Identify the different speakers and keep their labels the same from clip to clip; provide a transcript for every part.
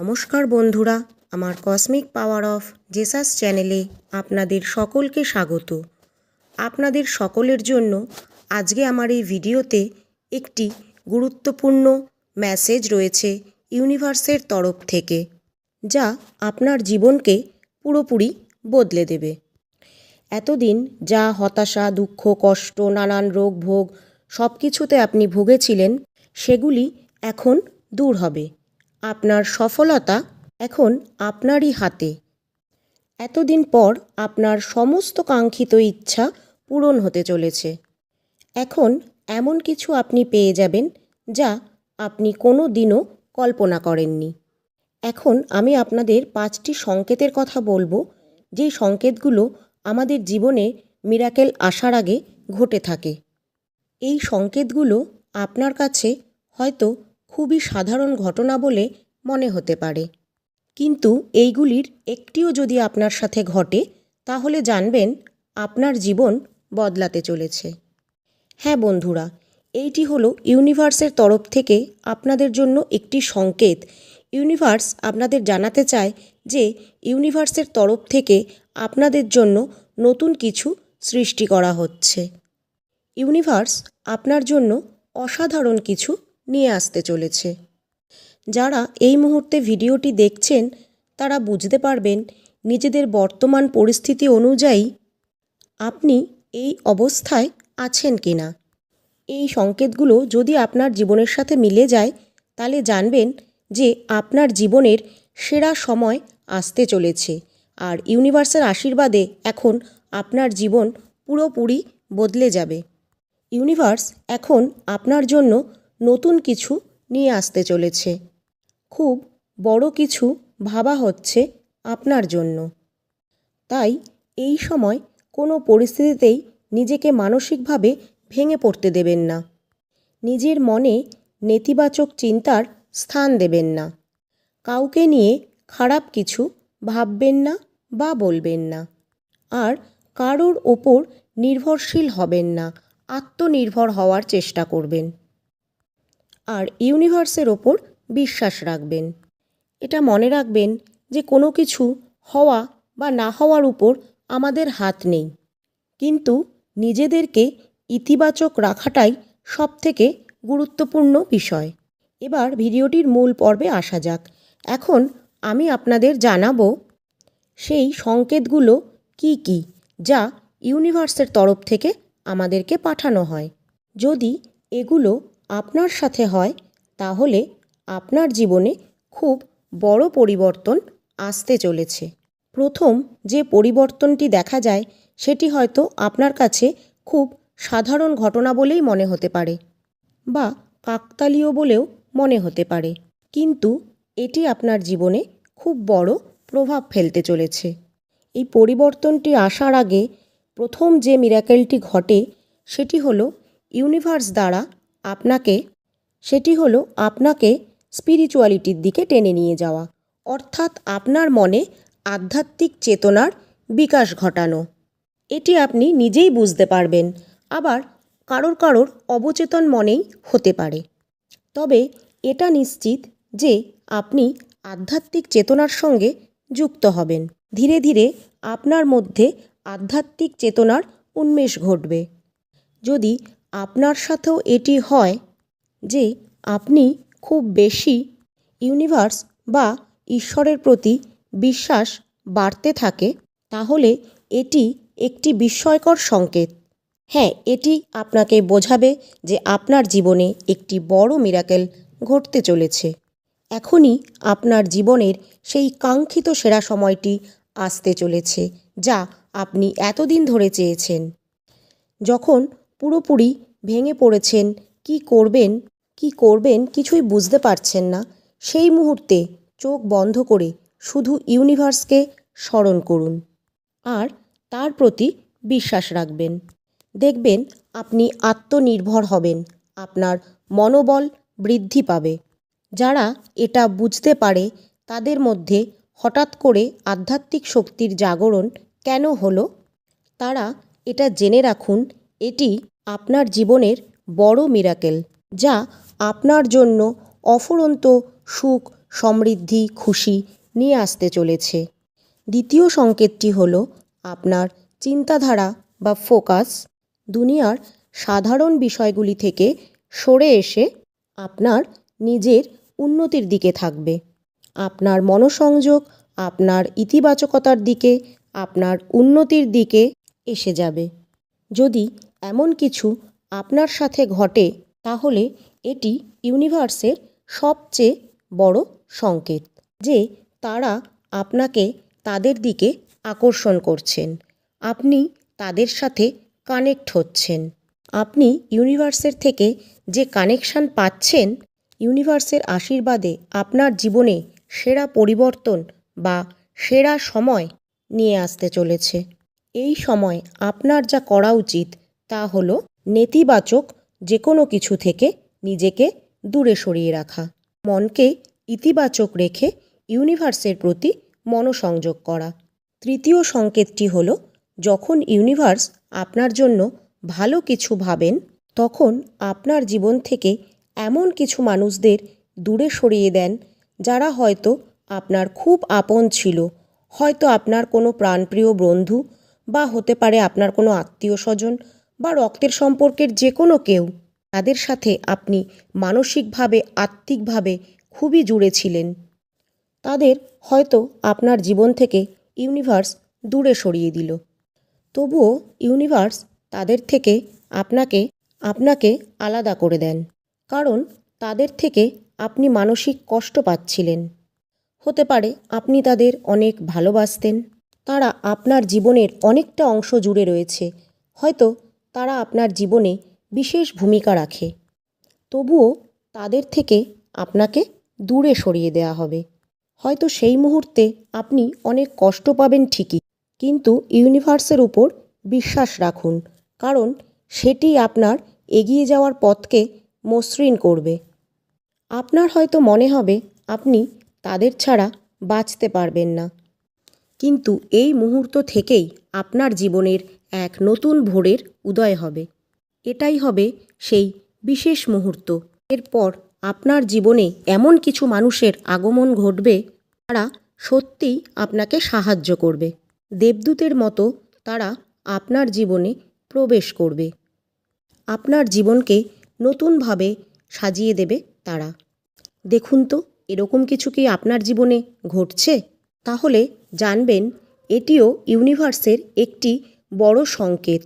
Speaker 1: নমস্কার বন্ধুরা, আমার কসমিক পাওয়ার অফ জেসাস চ্যানেলে আপনাদের সকলকে স্বাগত। আপনাদের সকলের জন্য আজকে আমার এই ভিডিওতে একটি গুরুত্বপূর্ণ মেসেজ রয়েছে ইউনিভার্সের তরফ থেকে, যা আপনার জীবনকে পুরোপুরি বদলে দেবে। এতদিন যা হতাশা, দুঃখ, কষ্ট, নানান রোগ, ভোগ সব কিছুতে আপনি ভুগেছিলেন, সেগুলি এখন দূর হবে। আপনার সফলতা এখন আপনারই হাতে। এতদিন পর আপনার সমস্ত কাঙ্ক্ষিত ইচ্ছা পূরণ হতে চলেছে। এখন এমন কিছু আপনি পেয়ে যাবেন যা আপনি কোনো দিনও কল্পনা করেননি। এখন আমি আপনাদের পাঁচটি সংকেতের কথা বলব যেই সংকেতগুলো আমাদের জীবনে মিরাকেল আসার আগে ঘটে থাকে। এই সংকেতগুলো আপনার কাছে হয়তো খুবই সাধারণ ঘটনা বলে মনে হতে পারে। কিন্তু এইগুলির একটিও যদি আপনার সাথে ঘটে, তাহলে জানবেন আপনার জীবন বদলাতে চলেছে। হ্যাঁ বন্ধুরা, এইটি হলো ইউনিভার্সের তরফ থেকে আপনাদের জন্য একটি সংকেত। ইউনিভার্স আপনাদের জানাতে চায় যে ইউনিভার্সের তরফ থেকে আপনাদের জন্য নতুন কিছু সৃষ্টি করা হচ্ছে। ইউনিভার্স আপনার জন্য অসাধারণ কিছু নিয়ে আসতে চলেছে। যারা এই মুহূর্তে ভিডিওটি দেখছেন, তারা বুঝতে পারবেন নিজেদের বর্তমান পরিস্থিতি অনুযায়ী আপনি এই অবস্থায় আছেন কি না এই সংকেতগুলো যদি আপনার জীবনের সাথে মিলে যায়, তাহলে জানবেন যে আপনার জীবনের সেরা সময় আসতে চলেছে আর ইউনিভার্সের আশীর্বাদে এখন আপনার জীবন পুরোপুরি বদলে যাবে। ইউনিভার্স এখন আপনার জন্য নতুন কিছু নিয়ে আসতে চলেছে। খুব বড় কিছু ভাবা হচ্ছে আপনার জন্য। তাই এই সময় কোনো পরিস্থিতিতেই নিজেকে মানসিকভাবে ভেঙে পড়তে দেবেন না। নিজের মনে নেতিবাচক চিন্তার স্থান দেবেন না। কাউকে নিয়ে খারাপ কিছু ভাববেন না বা বলবেন না। আর কারোর ওপর নির্ভরশীল হবেন না, আত্মনির্ভর হওয়ার চেষ্টা করবেন। আর ইউনিভার্সের ওপর বিশ্বাস রাখবেন। এটা মনে রাখবেন যে কোনো কিছু হওয়া বা না হওয়ার উপর আমাদের হাত নেই। কিন্তু নিজেদেরকে ইতিবাচক রাখাটাই সবথেকে গুরুত্বপূর্ণ বিষয়। এবার ভিডিওটির মূল পর্বে আসা যাক। এখন আমি আপনাদের জানাব সেই সংকেতগুলো কি কি, যা ইউনিভার্সের তরফ থেকে আমাদেরকে পাঠানো হয়। যদি এগুলো আপনার সাথে হয়, তাহলে আপনার জীবনে খুব বড় পরিবর্তন আসতে চলেছে। প্রথম যে পরিবর্তনটি দেখা যায়, সেটি হয়তো আপনার কাছে খুব সাধারণ ঘটনা বলেই মনে হতে পারে বা কাকতালীয় বলেও মনে হতে পারে। কিন্তু এটি আপনার জীবনে খুব বড় প্রভাব ফেলতে চলেছে। এই পরিবর্তনটি আসার আগে প্রথম যে মিরাকেলটি ঘটে, সেটি হলো ইউনিভার্স দ্বারা আপনাকে, সেটি হলো আপনাকে স্পিরিচুয়ালিটির দিকে টেনে নিয়ে যাওয়া। অর্থাৎ আপনার মনে আধ্যাত্মিক চেতনার বিকাশ ঘটানো। এটি আপনি নিজেই বুঝতে পারবেন, আবার কারোর কারোর অবচেতন মনেই হতে পারে। তবে এটা নিশ্চিত যে আপনি আধ্যাত্মিক চেতনার সঙ্গে যুক্ত হবেন। ধীরে ধীরে আপনার মধ্যে আধ্যাত্মিক চেতনার উন্মেষ ঘটবে। যদি আপনার সাথেও এটি হয় যে আপনি খুব বেশি ইউনিভার্স বা ঈশ্বরের প্রতি বিশ্বাস বাড়তে থাকে, তাহলে এটি একটি বিস্ময়কর সংকেত। হ্যাঁ এটি আপনাকে বোঝাবে যে আপনার জীবনে একটি বড় মিরাকেল ঘটতে চলেছে। এখনই আপনার জীবনের সেই কাঙ্ক্ষিত সেরা সময়টি আসতে চলেছে, যা আপনি এতদিন ধরে চেয়েছেন। যখন পুরোপুরি ভেঙে পড়েছেন। কি করবেন? কি করবেন? কিছুই বুঝতে পারছেন না। সেই মুহূর্তে চোখ বন্ধ করে শুধু ইউনিভার্সকে স্মরণ করুন আর তার প্রতি বিশ্বাস রাখবেন। দেখবেন আপনি আত্মনির্ভর হবেন, আপনার মনোবল বৃদ্ধি পাবে। যারা এটা বুঝতে পারে, তাদের মধ্যে হঠাৎ করে আধ্যাত্মিক শক্তির জাগরণ কেন হলো? তারা এটা জেনে রাখুন, এটি আপনার জীবনের বড় মিরাকেল যা আপনার জন্য অফুরন্ত সুখ, সমৃদ্ধি, খুশি নিয়ে আসতে চলেছে। দ্বিতীয় সংকেতটি হল আপনার চিন্তাধারা বা ফোকাস দুনিয়ার সাধারণ বিষয়গুলি থেকে সরে এসে আপনার নিজের উন্নতির দিকে থাকবে। আপনার মনোসংযোগ আপনার ইতিবাচকতার দিকে, আপনার উন্নতির দিকে এসে যাবে। যদি এমন কিছু আপনার সাথে ঘটে, তাহলে এটি ইউনিভার্সের সবচেয়ে বড় সংকেত যে তারা আপনাকে তাদের দিকে আকর্ষণ করছেন। আপনি তাদের সাথে কানেক্ট হচ্ছেন। আপনি ইউনিভার্সের থেকে যে কানেকশান পাচ্ছেন, ইউনিভার্সের আশীর্বাদে আপনার জীবনে সেরা পরিবর্তন বা সেরা সময় নিয়ে আসতে চলেছে। এই সময় আপনার যা করা উচিত তা হল নেতিবাচক যে কোনো কিছু থেকে নিজেকে দূরে সরিয়ে রাখা। মনকে ইতিবাচক রেখে ইউনিভার্সের প্রতি মনোসংযোগ করা। তৃতীয় সংকেতটি হল, যখন ইউনিভার্স আপনার জন্য ভালো কিছু ভাবেন, তখন আপনার জীবন থেকে এমন কিছু মানুষদের দূরে সরিয়ে দেন, যারা হয়তো আপনার খুব আপন ছিল। হয়তো আপনার কোনো প্রাণপ্রিয় বন্ধু বা হতে পারে আপনার কোনো আত্মীয় স্বজন বা রক্তের সম্পর্কের যে কোনো কেউ, তাদের সাথে আপনি মানসিকভাবে, আত্মিকভাবে খুবই জুড়ে ছিলেন। তাদের হয়তো আপনার জীবন থেকে ইউনিভার্স দূরে সরিয়ে দিল। তবুও ইউনিভার্স তাদের থেকে আপনাকে আপনাকে আলাদা করে দেন। কারণ তাদের থেকে আপনি মানসিক কষ্ট পাচ্ছিলেন। হতে পারে আপনি তাদের অনেক ভালোবাসতেন। তারা আপনার জীবনের অনেকটা অংশ জুড়ে রয়েছে। হয়তো তারা আপনার জীবনে বিশেষ ভূমিকা রাখে। তবুও তাদের থেকে আপনাকে দূরে সরিয়ে দেওয়া হবে। হয়তো সেই মুহূর্তে আপনি অনেক কষ্ট পাবেন ঠিকই, কিন্তু ইউনিভার্সের উপর বিশ্বাস রাখুন, কারণ সেটি আপনার এগিয়ে যাওয়ার পথকে মসৃণ করবে। আপনার হয়তো মনে হবে, আপনি তাদের ছাড়া বাঁচতে পারবেন না। কিন্তু এই মুহূর্ত থেকেই আপনার জীবনের এক নতুন ভোরের উদয় হবে। এটাই হবে সেই বিশেষ মুহূর্ত। এরপর আপনার জীবনে এমন কিছু মানুষের আগমন ঘটবে, তারা সত্যিই আপনাকে সাহায্য করবে। দেবদূতের মতো তারা আপনার জীবনে প্রবেশ করবে। আপনার জীবনকে নতুনভাবে সাজিয়ে দেবে তারা। দেখুন তো, এরকম কিছু কি আপনার জীবনে ঘটছে? তাহলে জানবেন, এটিও ইউনিভার্সের একটি বড় সংকেত।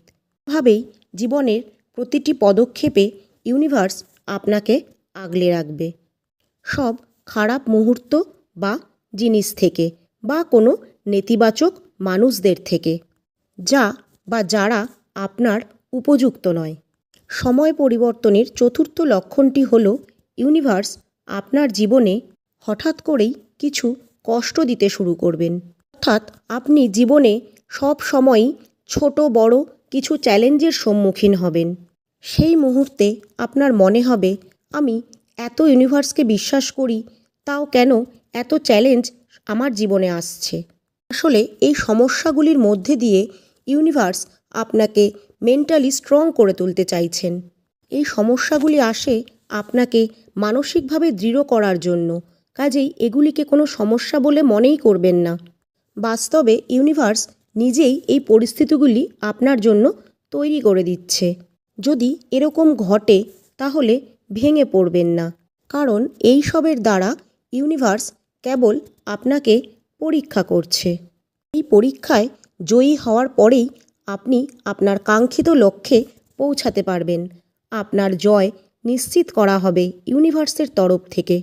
Speaker 1: ভাবেই জীবনের প্রতিটি পদক্ষেপে ইউনিভার্স আপনাকে আগলে রাখবে। সব খারাপ মুহূর্ত বা জিনিস থেকে বা কোনো নেতিবাচক মানুষদের থেকে, যা বা যারা আপনার উপযুক্ত নয়। সময় পরিবর্তনের চতুর্থ লক্ষণটি হল ইউনিভার্স আপনার জীবনে হঠাৎ করেই কিছু কষ্ট দিতে শুরু করবেন। অর্থাৎ আপনি জীবনে সব সময়ই ছোট, বড় কিছু চ্যালেঞ্জের সম্মুখীন হবেন। সেই মুহূর্তে আপনার মনে হবে, আমি এত ইউনিভার্সকে বিশ্বাস করি, তাও কেন এত চ্যালেঞ্জ আমার জীবনে আসছে? আসলে এই সমস্যাগুলির মধ্যে দিয়ে ইউনিভার্স আপনাকে মেন্টালি স্ট্রং করে তুলতে চাইছেন। এই সমস্যাগুলি আসে আপনাকে মানসিকভাবে দৃঢ় করার জন্য। কাজেই এগুলিকে কোনো সমস্যা বলে মনেই করবেন না। বাস্তবে ইউনিভার্স নিজেই এই পরিস্থিতিগুলি আপনার জন্য তৈরি করে দিচ্ছে। যদি এরকম ঘটে, তাহলে ভেঙে পড়বেন না। কারণ এই সবের দ্বারা ইউনিভার্স কেবল আপনাকে পরীক্ষা করছে। এই পরীক্ষায় জয়ী হওয়ার পরেই আপনি আপনার কাঙ্ক্ষিত লক্ষ্যে পৌঁছাতে পারবেন। আপনার জয় নিশ্চিত করা হবে ইউনিভার্সের তরফ থেকে।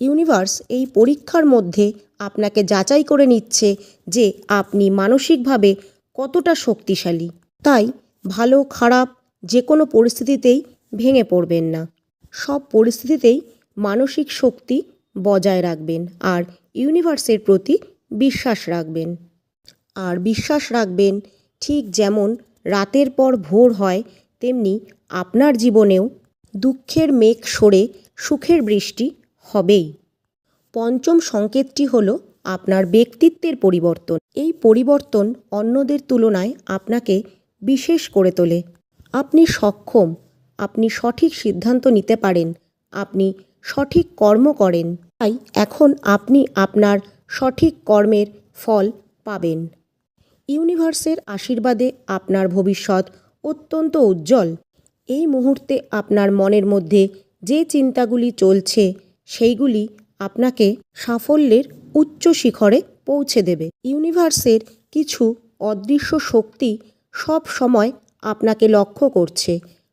Speaker 1: ইউনিভার্স এই পরীক্ষার মধ্যে আপনাকে যাচাই করে নিচ্ছে যে আপনি মানসিকভাবে কতটা শক্তিশালী। তাই ভালো, খারাপ যে কোনো পরিস্থিতিতেই ভেঙে পড়বেন না। সব পরিস্থিতিতেই মানসিক শক্তি বজায় রাখবেন আর ইউনিভার্সের প্রতি বিশ্বাস রাখবেন। আর বিশ্বাস রাখবেন ঠিক যেমন রাতের পর ভোর হয়, তেমনি আপনার জীবনেও দুঃখের মেঘ সরে সুখের বৃষ্টি হবেই। পঞ্চম সংকেতটি হল আপনার ব্যক্তিত্বের পরিবর্তন। এই পরিবর্তন অন্যদের তুলনায় আপনাকে বিশেষ করে তোলে। আপনি সক্ষম, আপনি সঠিক সিদ্ধান্ত নিতে পারেন, আপনি সঠিক কর্ম করেন, তাই এখন আপনি আপনার সঠিক কর্মের ফল পাবেন। ইউনিভার্সের আশীর্বাদে আপনার ভবিষ্যৎ অত্যন্ত উজ্জ্বল। এই মুহূর্তে আপনার মনের মধ্যে যে চিন্তাগুলি চলছে সেইগুলি আপনাকে সাফল্যের উচ্চ শিখরে পৌঁছে দেবে। ইউনিভার্সের কিছু অদৃশ্য শক্তি সব সময় আপনাকে লক্ষ্য করছে,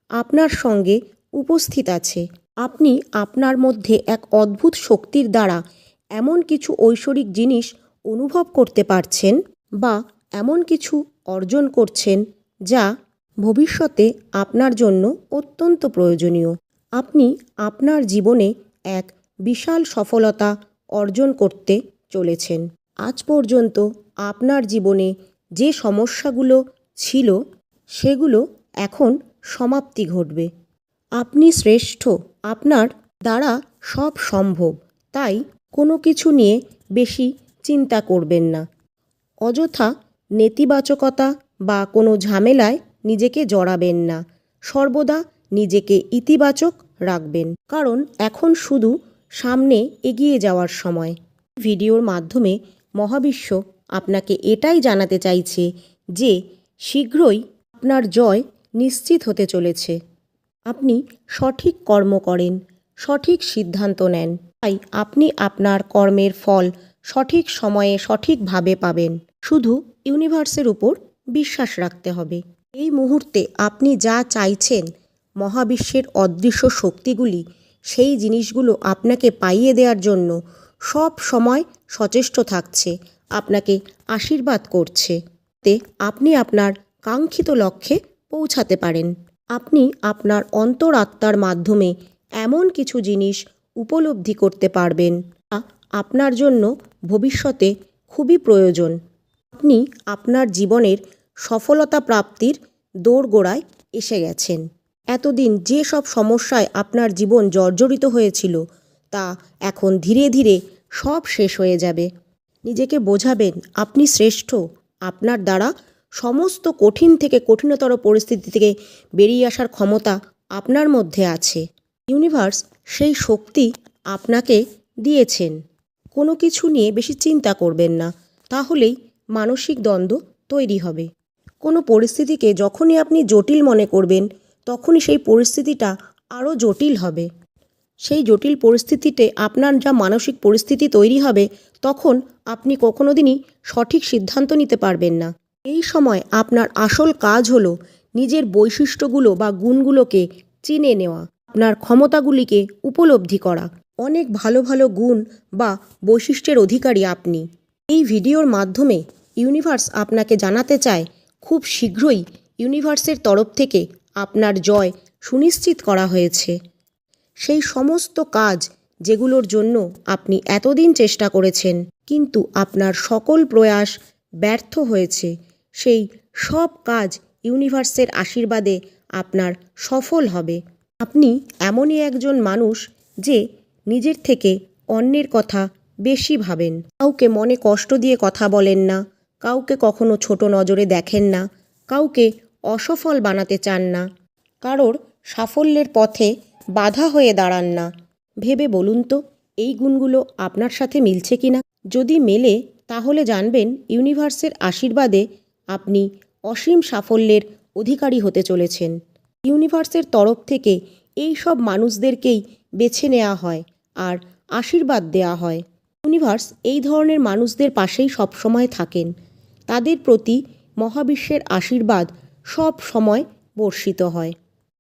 Speaker 1: আপনার সঙ্গে উপস্থিত আছে। আপনি আপনার মধ্যে এক অদ্ভুত শক্তির দ্বারা এমন কিছু ঐশ্বরিক জিনিস অনুভব করতে পারছেন বা এমন কিছু অর্জন করছেন যা ভবিষ্যতে আপনার জন্য অত্যন্ত প্রয়োজনীয়। আপনি আপনার জীবনে এক বিশাল সফলতা অর্জন করতে চলেছেন। আজ পর্যন্ত আপনার জীবনে যে সমস্যাগুলো ছিল, সেগুলো এখন সমাপ্তি ঘটবে। আপনি শ্রেষ্ঠ, আপনার দ্বারা সব সম্ভব, তাই কোনো কিছু নিয়ে বেশি চিন্তা করবেন না। অযথা নেতিবাচকতা বা কোনো ঝামেলায় নিজেকে জড়াবেন না, সর্বদা নিজেকে ইতিবাচক রাখবেন। কারণ এখন শুধু সামনে এগিয়ে যাওয়ার সময়। ভিডিওর মাধ্যমে মহাবিশ্ব আপনাকে এটাই জানাতে চাইছে যে, শীঘ্রই আপনার জয় নিশ্চিত হতে চলেছে। আপনি সঠিক কর্ম করেন, সঠিক সিদ্ধান্ত নেন। তাই আপনি আপনার কর্মের ফল সঠিক সময়ে সঠিকভাবে পাবেন। শুধু ইউনিভার্সের উপর বিশ্বাস রাখতে হবে। এই মুহূর্তে আপনি যা চাইছেন, মহাবিশ্বের অদৃশ্য শক্তিগুলি সেই জিনিসগুলো আপনাকে পাইয়ে দেওয়ার জন্য সব সময় সচেষ্ট থাকছে, আপনাকে আশীর্বাদ করছে। তে আপনি আপনার কাঙ্ক্ষিত লক্ষ্যে পৌঁছাতে পারেন। আপনি আপনার অন্তরাত্মার মাধ্যমে এমন কিছু জিনিস উপলব্ধি করতে পারবেন আপনার জন্য ভবিষ্যতে খুবই প্রয়োজন। আপনি আপনার জীবনের সফলতা প্রাপ্তির দোরগোড়ায় এসে গেছেন। এতদিন যে সব সমস্যায় আপনার জীবন জর্জরিত হয়েছিল, তা এখন ধীরে ধীরে সব শেষ হয়ে যাবে। নিজেকে বোঝাবেন, আপনি শ্রেষ্ঠ। আপনার দ্বারা সমস্ত কঠিন থেকে কঠিনতর পরিস্থিতি থেকে বেরিয়ে আসার ক্ষমতা আপনার মধ্যে আছে। ইউনিভার্স সেই শক্তি আপনাকে দিয়েছেন। কোনো কিছু নিয়ে বেশি চিন্তা করবেন না, তাহলেই মানসিক দ্বন্দ্ব তৈরি হবে। কোনো পরিস্থিতিকে যখনই আপনি জটিল মনে করবেন তখনই সেই পরিস্থিতিটা আরও জটিল হবে। সেই জটিল পরিস্থিতিতে আপনার যা মানসিক পরিস্থিতি তৈরি হবে, তখন আপনি কখনো দিনই সঠিক সিদ্ধান্ত নিতে পারবেন না। এই সময় আপনার আসল কাজ হলো নিজের বৈশিষ্ট্যগুলো বা গুণগুলোকে চিনে নেওয়া, আপনার ক্ষমতাগুলিকে উপলব্ধি করা। অনেক ভালো ভালো গুণ বা বৈশিষ্ট্যের অধিকারী আপনি। এই ভিডিওর মাধ্যমে ইউনিভার্স আপনাকে জানাতে চায়, খুব শীঘ্রই ইউনিভার্সের তরফ থেকে আপনার জয় সুনিশ্চিত করা হয়েছে। সেই সমস্ত কাজ যেগুলোর জন্য আপনি এতদিন চেষ্টা করেছেন, কিন্তু আপনার সকল প্রয়াস ব্যর্থ হয়েছে। সেই সব কাজ ইউনিভার্সের আশীর্বাদে আপনার সফল হবে। আপনি এমনই একজন মানুষ যে নিজের থেকে অন্যের কথা বেশি ভাবেন। কাউকে মনে কষ্ট দিয়ে কথা বলেন না, কাউকে কখনো ছোট নজরে দেখেন না, কাউকে অসফল বানাতে চান না। কারোর সাফল্যের পথে বাধা হয়ে দাঁড়ান না। ভেবে বলুন তো, এই গুণগুলো আপনার সাথে মিলছে কি না যদি মেলে, তাহলে জানবেন ইউনিভার্সের আশীর্বাদে আপনি অসীম সাফল্যের অধিকারী হতে চলেছেন। ইউনিভার্সের তরফ থেকে এই সব মানুষদেরকেই বেছে নেওয়া হয় আর আশীর্বাদ দেওয়া হয়। ইউনিভার্স এই ধরনের মানুষদের পাশেই সবসময় থাকেন। তাদের প্রতি মহাবিশ্বের আশীর্বাদ সব সময় বর্ষিত হয়।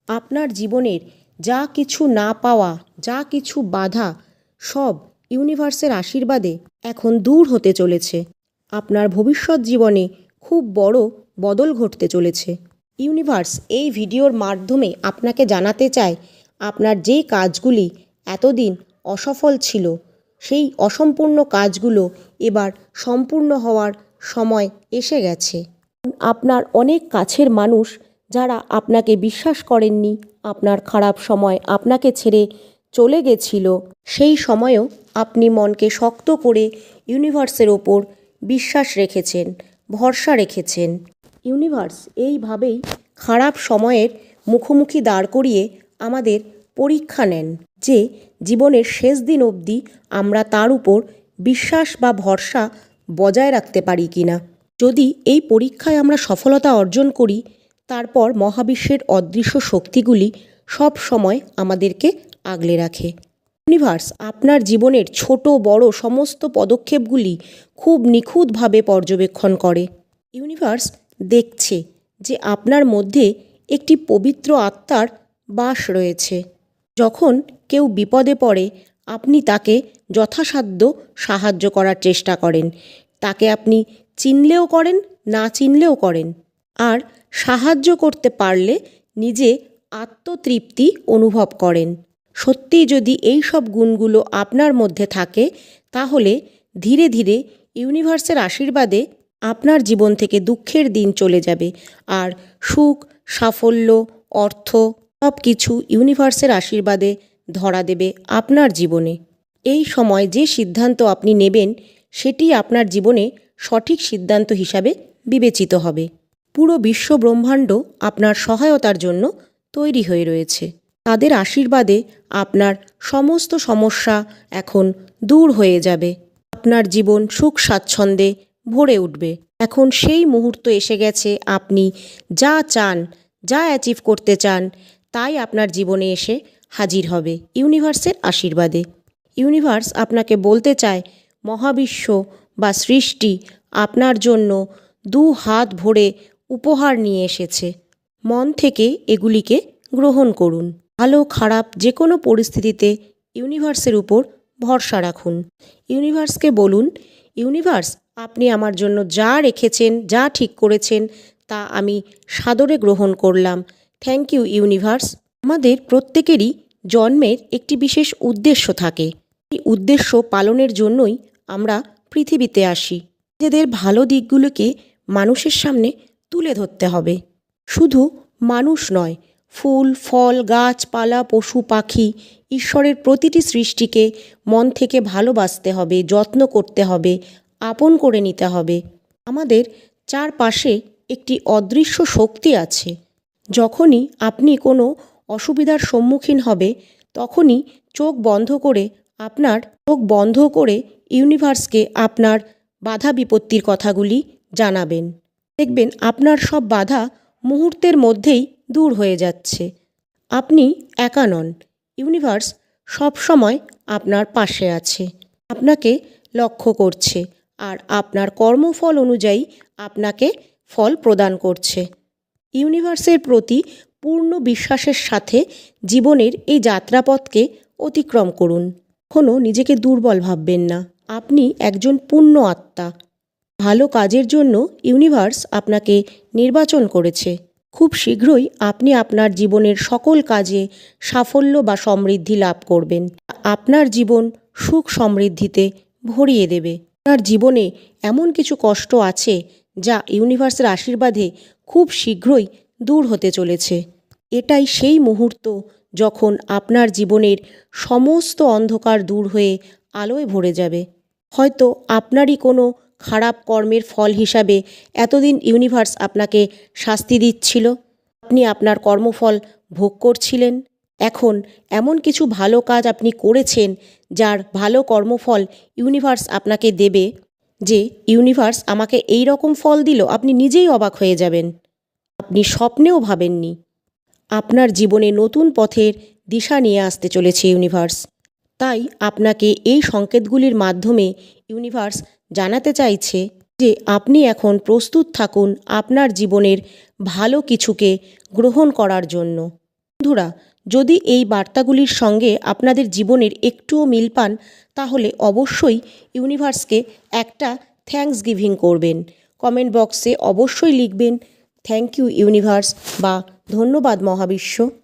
Speaker 1: আপনার জীবনের যা কিছু না পাওয়া, যা কিছু বাধা, সব ইউনিভার্সের আশীর্বাদে এখন দূর হতে চলেছে। আপনার ভবিষ্যৎ জীবনে খুব বড় বদল ঘটতে চলেছে। ইউনিভার্স এই ভিডিওর মাধ্যমে আপনাকে জানাতে চায়, আপনার যে কাজগুলি এতদিন অসফল ছিল, সেই অসম্পূর্ণ কাজগুলো এবার সম্পূর্ণ হওয়ার সময় এসে গেছে। আপনার অনেক কাছের মানুষ যারা আপনাকে বিশ্বাস করেননি, আপনার খারাপ সময় আপনাকে ছেড়ে চলে গেছিল, সেই সময়েও আপনি মনকে শক্ত করে ইউনিভার্সের ওপর বিশ্বাস রেখেছেন, ভরসা রেখেছেন। ইউনিভার্স, এইভাবেই খারাপ সময়ের মুখোমুখি দাঁড় করিয়ে আমাদের পরীক্ষা নেন যে জীবনের শেষ দিন অবধি আমরা তার উপর বিশ্বাস বা ভরসা বজায় রাখতে পারি কিনা। যদি এই পরীক্ষায় আমরা সফলতা অর্জন করি, তারপর মহাবিশ্বের অদৃশ্য শক্তিগুলি সব সময় আমাদেরকে আগলে রাখে। ইউনিভার্স, আপনার জীবনের ছোট, বড় সমস্ত পদক্ষেপগুলি খুব নিখুঁতভাবে পর্যবেক্ষণ করে। ইউনিভার্স, দেখছে যে আপনার মধ্যে একটি পবিত্র আত্মার বাস রয়েছে। যখন কেউ বিপদে পড়ে, আপনি তাকে যথাসাধ্য সাহায্য করার চেষ্টা করেন। তাকে আপনি চিনলেও করেন, না চিনলেও করেন। আর সাহায্য করতে পারলে নিজে আত্মতৃপ্তি অনুভব করেন। সত্যিই যদি এই সব গুণগুলো আপনার মধ্যে থাকে, তাহলে ধীরে ধীরে ইউনিভার্সের আশীর্বাদে আপনার জীবন থেকে দুঃখের দিন চলে যাবে। আর সুখ, সাফল্য, অর্থ সব কিছু ইউনিভার্সের আশীর্বাদে ধরা দেবে আপনার জীবনে। এই সময় যে সিদ্ধান্ত আপনি নেবেন, সেটি আপনার জীবনে সঠিক সিদ্ধান্ত হিসাবে বিবেচিত হবে। পুরো বিশ্ব ব্রহ্মাণ্ড আপনার সহায়তার জন্য তৈরি হয়ে রয়েছে। তাদের আশীর্বাদে আপনার সমস্ত সমস্যা এখন দূর হয়ে যাবে। আপনার জীবন সুখ স্বাচ্ছন্দ্যে ভরে উঠবে। এখন সেই মুহূর্ত এসে গেছে, আপনি যা চান, যা অ্যাচিভ করতে চান, তাই আপনার জীবনে এসে হাজির হবে। ইউনিভার্সের আশীর্বাদে। ইউনিভার্স আপনাকে বলতে চায়, মহাবিশ্ব বা সৃষ্টি আপনার জন্য দু হাত ভরে উপহার নিয়ে এসেছে। মন থেকে এগুলিকে গ্রহণ করুন। ভালো, খারাপ যে কোনো পরিস্থিতিতে ইউনিভার্সের উপর ভরসা রাখুন। ইউনিভার্সকে বলুন, ইউনিভার্স, আপনি আমার জন্য যা রেখেছেন, যা ঠিক করেছেন, তা আমি সাদরে গ্রহণ করলাম। Thank you, universe. আমাদের প্রত্যেকেরই জন্মের একটি বিশেষ উদ্দেশ্য থাকে। এই উদ্দেশ্য পালনের জন্যই আমরা পৃথিবীতে আসি। নিজেদের ভালো দিকগুলোকে মানুষের সামনে তুলে ধরতে হবে। শুধু মানুষ নয়, ফুল, ফল, গাছপালা, পশু, পাখি, ঈশ্বরের প্রতিটি সৃষ্টিকে মন থেকে ভালোবাসতে হবে, যত্ন করতে হবে, আপন করে নিতে হবে। আমাদের চারপাশে একটি অদৃশ্য শক্তি আছে। যখনই আপনি কোনো অসুবিধার সম্মুখীন হবে, তখনই চোখ বন্ধ করে আপনার চোখ বন্ধ করে ইউনিভার্সকে আপনার বাধা বিপত্তির কথাগুলি জানাবেন। দেখবেন আপনার সব বাধা মুহূর্তের মধ্যেই দূর হয়ে যাচ্ছে। আপনি একা নন। ইউনিভার্স সব সময় আপনার পাশে আছে। আপনাকে লক্ষ্য করছে আর আপনার কর্মফল অনুযায়ী আপনাকে ফল প্রদান করছে। ইউনিভার্সের প্রতি পূর্ণ বিশ্বাসের সাথে জীবনের এই যাত্রাপথকে অতিক্রম করুন। কখনো নিজেকে দুর্বল ভাববেন না। আপনি একজন পূর্ণ আত্মা। ভালো কাজের জন্য ইউনিভার্স আপনাকে নির্বাচন করেছে। খুব শীঘ্রই আপনি আপনার জীবনের সকল কাজে সাফল্য বা সমৃদ্ধি লাভ করবেন। আপনার জীবন সুখ সমৃদ্ধিতে ভরিয়ে দেবে। আপনার জীবনে এমন কিছু কষ্ট আছে যা ইউনিভার্সের আশীর্বাদে খুব শীঘ্রই দূর হতে চলেছে। এটাই সেই মুহূর্ত যখন আপনার জীবনের সমস্ত অন্ধকার দূর হয়ে আলোয় ভরে যাবে। হয়তো আপনারই কোনো খারাপ কর্মের ফল হিসাবে এতদিন ইউনিভার্স আপনাকে শাস্তি দিচ্ছিল। আপনি আপনার কর্মফল ভোগ করছিলেন। এখন এমন কিছু ভালো কাজ আপনি করেছেন যার ভালো কর্মফল ইউনিভার্স আপনাকে দেবে যে ইউনিভার্স আমাকে এই রকম ফল দিল, আপনি নিজেই অবাক হয়ে যাবেন। আপনি স্বপ্নেও ভাবেননি। আপনার জীবনে নতুন পথের দিশা নিয়ে আসতে চলেছে ইউনিভার্স। তাই আপনাকে এই সংকেতগুলির মাধ্যমে ইউনিভার্স জানাতে চাইছে যে আপনি এখন প্রস্তুত থাকুন আপনার জীবনের ভালো কিছুকে গ্রহণ করার জন্য। বন্ধুরা, যদি এই বার্তাগুলির সঙ্গে আপনাদের জীবনের একটুও মিল পান, তাহলে অবশ্যই ইউনিভার্সকে একটা থ্যাঙ্কস গিভিং করবেন। কমেন্ট বক্সে অবশ্যই লিখবেন, থ্যাংক ইউ ইউনিভার্স বা ধন্যবাদ মহাবিশ্ব।